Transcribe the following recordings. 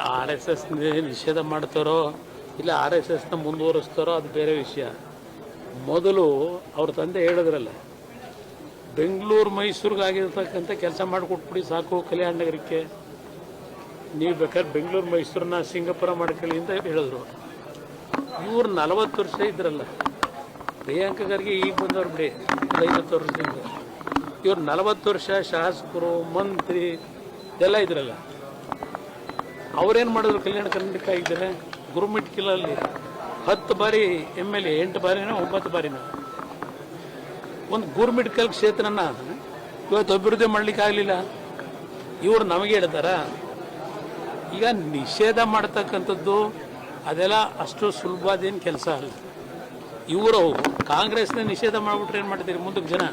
R S S ನಿಷೇಧ ಮಾಡ್ತಾರೋ ಇಲ್ಲ ಆರ್ ಎಸ್ ಎಸ್ನ ಮುಂದುವರಿಸ್ತಾರೋ ಅದು ಬೇರೆ ವಿಷಯ. ಮೊದಲು ಅವ್ರ ತಂದೆ ಹೇಳಿದ್ರಲ್ಲ, ಬೆಂಗಳೂರು ಮೈಸೂರಿಗಾಗಿರ್ತಕ್ಕಂಥ ಕೆಲಸ ಮಾಡಿಕೊಟ್ಬಿಡಿ ಸಾಕು ಕಲ್ಯಾಣ ನಗರಕ್ಕೆ. ನೀವು ಬೇಕಾದ್ರೆ ಬೆಂಗಳೂರು ಮೈಸೂರನ್ನ ಸಿಂಗಾಪುರ ಮಾಡ್ಕೊಳ್ಳಿ ಅಂತ ಹೇಳಿದ್ರು. ಇವ್ರು ನಲವತ್ತು ವರ್ಷ ಇದ್ರಲ್ಲ, ಪ್ರಿಯಾಂಕ ಖರ್ಗೆ ಈಗ ಬಂದವ್ರು ಬಿಡಿ, ಐವತ್ತು ವರ್ಷದಿಂದ. ಇವ್ರು ನಲವತ್ತು ವರ್ಷ ಶಾಸಕರು, ಮಂತ್ರಿ ಎಲ್ಲ ಇದ್ರಲ್ಲ. ಅವ್ರೇನು ಮಾಡಿದ್ರು? ಕಲ್ಯಾಣ ಕರ್ನಾಟಕ ಇದ್ದಾರೆ ಗುರುಮಿಟ್ ಕಿಲಲ್ಲಿ ಹತ್ತು ಬಾರಿ ಎಂ ಎಲ್ ಎ ಎಂಟು ಬಾರಿನೋ ಒಂಬತ್ತು ಬಾರಿನೋ. ಒಂದು ಗುರುಮಿಟ್ಕಲ್ ಕ್ಷೇತ್ರನ ಇವತ್ತು ಅಭಿವೃದ್ಧಿ ಮಾಡ್ಲಿಕ್ಕೆ ಆಗಲಿಲ್ಲ. ಇವರು ನಮಗೆ ಹೇಳ್ತಾರ, ಈಗ ನಿಷೇಧ ಮಾಡ್ತಕ್ಕಂಥದ್ದು ಅದೆಲ್ಲ ಅಷ್ಟು ಸುಲಭದೇನು ಕೆಲಸ ಅಲ್ಲ. ಇವರು ಕಾಂಗ್ರೆಸ್ನ ನಿಷೇಧ ಮಾಡಿಬಿಟ್ರೆ ಏನು ಮಾಡ್ತೀರಿ ಮುಂದಕ್ಕೆ ಜನ?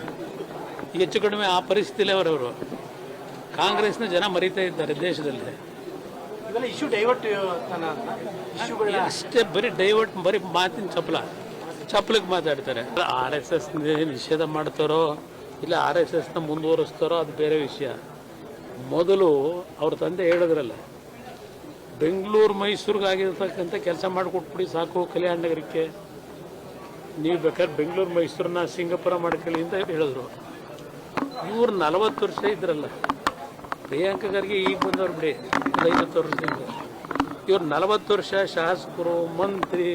ಹೆಚ್ಚು ಕಡಿಮೆ ಆ ಪರಿಸ್ಥಿತಿಯಲ್ಲಿ ಅವರವರು. ಕಾಂಗ್ರೆಸ್ನ ಜನ ಮರಿತಾ ಇದ್ದಾರೆ ದೇಶದಲ್ಲಿ. ಅಷ್ಟೇ, ಬರೀ ಡೈವರ್ಟ್ ಬರೀ ಮಾತಿನ ಚಪ್ಪಲ. ಚಪ್ಪಲಿಗೆ ಮಾತಾಡ್ತಾರೆ. ಆರ್ ಎಸ್ ಎಸ್ ನಿಷೇಧ ಮಾಡ್ತಾರೋ, ಇಲ್ಲ ಆರ್ ಎಸ್ ಎಸ್ನ ಮುಂದುವರಿಸ್ತಾರೋ, ಅದು ಬೇರೆ ವಿಷಯ. ಮೊದಲು ಅವ್ರ ತಂದೆ ಹೇಳಿದ್ರಲ್ಲ, ಬೆಂಗಳೂರು, ಮೈಸೂರಿಗೆ ಮೈಸೂರಿಗಾಗಿರ್ತಕ್ಕಂಥ ಕೆಲಸ ಮಾಡಿಕೊಟ್ಬಿಡಿ ಸಾಕು ಕಲ್ಯಾಣ ನಗರಕ್ಕೆ. ನೀವು ಬೇಕಾದ್ರೆ ಬೆಂಗಳೂರು ಮೈಸೂರನ್ನ ಸಿಂಗಾಪುರ ಮಾಡ್ಕೊಳ್ಳಿ ಅಂತ ಹೇಳಿದ್ರು. ಇವ್ರು ನಲವತ್ತು ವರ್ಷ ಇದ್ರಲ್ಲ. ಪ್ರಿಯಾಂಕ ಖರ್ಗೆ ಈಗ ಬಂದವ್ರು ಬಿಡಿ ಐವತ್ತು ವರ್ಷದಿಂದ ಇವ್ರು ನಲವತ್ತು ವರ್ಷ ಶಾಸಕರು, ಮಂತ್ರಿ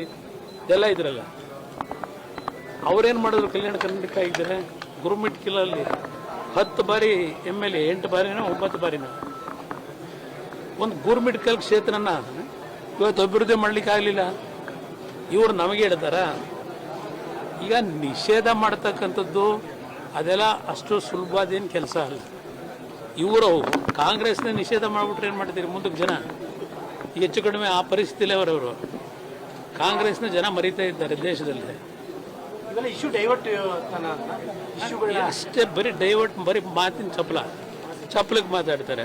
ಎಲ್ಲ ಇದ್ರಲ್ಲ. ಅವ್ರೇನು ಮಾಡಿದ್ರು ಕಲ್ಯಾಣ ಕರ್ನಾಟಕ ಇದ್ದಾರೆ ಗುರುಮಿಟ್ ಕಿಲಲ್ಲಿ ಹತ್ತು ಬಾರಿ ಎಂ ಎಲ್ ಎ, ಎಂಟು ಬಾರಿನೋ, ಒಂಬತ್ತು ಬಾರಿನ. ಒಂದು ಗುರುಮಿಟ್ಕಲ್ ಕ್ಷೇತ್ರನ ಇವತ್ತು ಅಭಿವೃದ್ಧಿ ಮಾಡ್ಲಿಕ್ಕೆ ಆಗಲಿಲ್ಲ. ಇವರು ನಮಗೆ ಹೇಳ್ತಾರ, ಈಗ ನಿಷೇಧ ಮಾಡ್ತಕ್ಕಂಥದ್ದು ಅದೆಲ್ಲ ಅಷ್ಟು ಸುಲಭದೇನು ಕೆಲಸ ಅಲ್ಲ. ಇವರು ಕಾಂಗ್ರೆಸ್ನ ನಿಷೇಧ ಮಾಡಿಬಿಟ್ರೆ ಏನು ಮಾಡ್ತೀರಿ ಮುಂದಕ್ಕೆ ಜನ? ಹೆಚ್ಚು ಕಡಿಮೆ ಆ ಪರಿಸ್ಥಿತಿಲೇ ಅವರವರು ಕಾಂಗ್ರೆಸ್ನ ಜನ ಮರಿತಾ ಇದ್ದಾರೆ ದೇಶದಲ್ಲಿ. ಅಷ್ಟೇ ಬರೀ ಡೈವರ್ಟ್ ಬರೀ ಮಾತಿನ ಚಪ್ಪಲ. ಚಪಲಕ್ಕೆ ಮಾತಾಡ್ತಾರೆ.